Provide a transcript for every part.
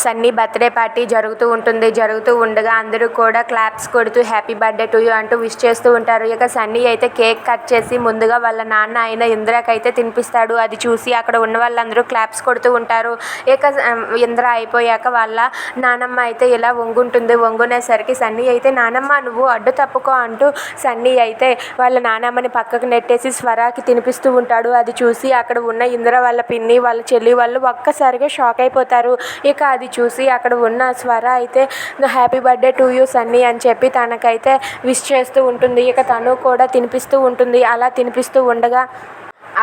Sunny birthday party జరుగుతూ ఉంటుంది జరుగుతూ ఉండగా అందరూ కూడా క్లాప్స్ కొడుతూ హ్యాపీ బర్త్డే టు యూ అంటూ విష్ చేస్తూ ఉంటారు. ఇక సన్నీ అయితే కేక్ కట్ చేసి ముందుగా వాళ్ళ నాన్న అయిన ఇందిరాకైతే తినిపిస్తాడు. అది చూసి అక్కడ ఉన్న వాళ్ళందరూ క్లాప్స్ కొడుతూ ఉంటారు. ఇక ఇంద్ర అయిపోయాక వాళ్ళ నానమ్మ అయితే ఇలా వంగుంటుంది. వంగునేసరికి సన్నీ అయితే నానమ్మ నువ్వు అడ్డు తప్పుకో అంటూ సన్నీ అయితే వాళ్ళ నానమ్మని పక్కకు నెట్టేసి స్వరాకి తినిపిస్తూ ఉంటాడు. అది చూసి అక్కడ ఉన్న ఇంద్ర వాళ్ళ పిన్ని వాళ్ళ చెల్లి వాళ్ళు ఒక్కసారిగా షాక్ అయిపోతారు. ఇక అది చూసి అక్కడ ఉన్న స్వర అయితే happy birthday to you Sunny అని చెప్పి తనకైతే విష్ చేస్తూ ఉంటుంది. ఇక తను కూడా తినిపిస్తూ ఉంటుంది. అలా తినిపిస్తూ ఉండగా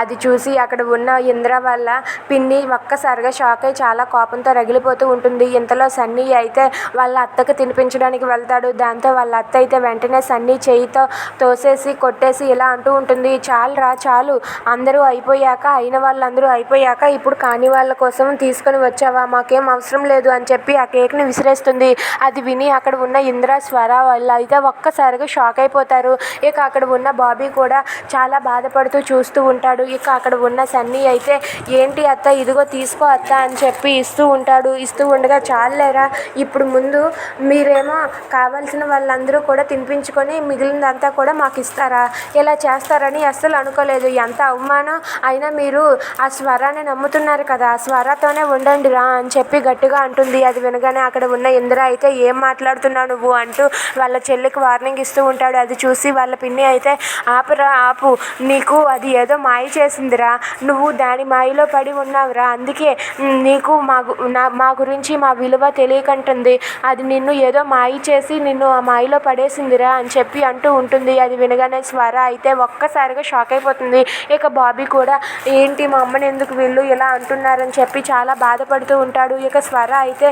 అది చూసి అక్కడ ఉన్న ఇంద్ర వాళ్ళ పిన్ని ఒక్కసారిగా షాక్ అయి చాలా కోపంతో రగిలిపోతూ ఉంటుంది. ఇంతలో సన్నీ అయితే వాళ్ళ అత్తకు తినిపించడానికి వెళ్తాడు. దాంతో వాళ్ళ అత్త అయితే వెంటనే సన్నీ చేయితో తోసేసి కొట్టేసి ఇలా అంటూ ఉంటుంది. చాలురా చాలు. అందరూ అయిపోయాక అయిన వాళ్ళందరూ అయిపోయాక ఇప్పుడు కాని వాళ్ళ కోసం తీసుకొని వచ్చావా? మాకేం అవసరం లేదు అని చెప్పి ఆ కేక్ని విసిరేస్తుంది. అది విని అక్కడ ఉన్న ఇంద్ర స్వర వాళ్ళు అయితే ఒక్కసారిగా షాక్ అయిపోతారు. ఇక అక్కడ ఉన్న బాబీ కూడా చాలా బాధపడుతూ చూస్తూ ఉంటాడు. ఇక అక్కడ ఉన్న సన్నీ అయితే ఏంటి అత్త ఇదిగో తీసుకో అత్త అని చెప్పి ఇస్తూ ఉంటాడు. ఇస్తూ ఉండగా చాలేరా ఇప్పుడు ముందు మీరేమో కావాల్సిన వాళ్ళందరూ కూడా తినిపించుకొని మిగిలినదంతా కూడా మాకు ఇస్తారా ఇలా చేస్తారని అస్సలు అనుకోలేదు. ఎంత అవమానం అయినా మీరు ఆ స్వరాన్ని నమ్ముతున్నారు కదా ఆ స్వరతోనే ఉండండి రా అని చెప్పి గట్టిగా అంటుంది. అది వినగానే అక్కడ ఉన్న ఇంద్ర అయితే ఏం మాట్లాడుతున్నావు నువ్వు? అంటూ వాళ్ళ చెల్లికి వార్నింగ్ ఇస్తూ ఉంటాడు. అది చూసి వాళ్ళ పిన్ని అయితే ఆపురా ఆపు. నీకు అది ఏదో మాయ చేసిందిరా. నువ్వు దాని మాయలో పడి ఉన్నావురా. అందుకే నీకు మా నా మా గురించి మా విలువ తెలియకంటుంది. అది నిన్ను ఏదో మాయ చేసి నిన్ను ఆ మాయలో పడేసిందిరా అని చెప్పి అంటూ ఉంటుంది. అది వినగానే స్వర అయితే ఒక్కసారిగా షాక్ అయిపోతుంది. ఇక బాబీ కూడా ఏంటి మా అమ్మని ఎందుకు వీళ్ళు ఇలా అంటున్నారని చెప్పి చాలా బాధపడుతూ ఉంటాడు. ఇక స్వర అయితే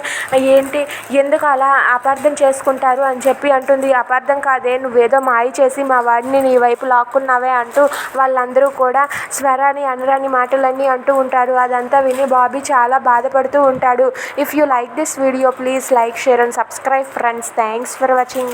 ఏంటి ఎందుకు అలా అపార్థం చేసుకుంటారు? అని చెప్పి అంటుంది. అపార్థం కాదే నువ్వేదో మాయ చేసి మా వాడిని నీ వైపు లాక్కున్నావే అంటూ వాళ్ళందరూ కూడా స్వరాని అనరాని మాటలన్నీ అంటూ ఉంటారు అదంతా విని బాబీ చాలా బాధపడుతూ ఉంటాడు. If you like this video please like share and subscribe friends thanks for watching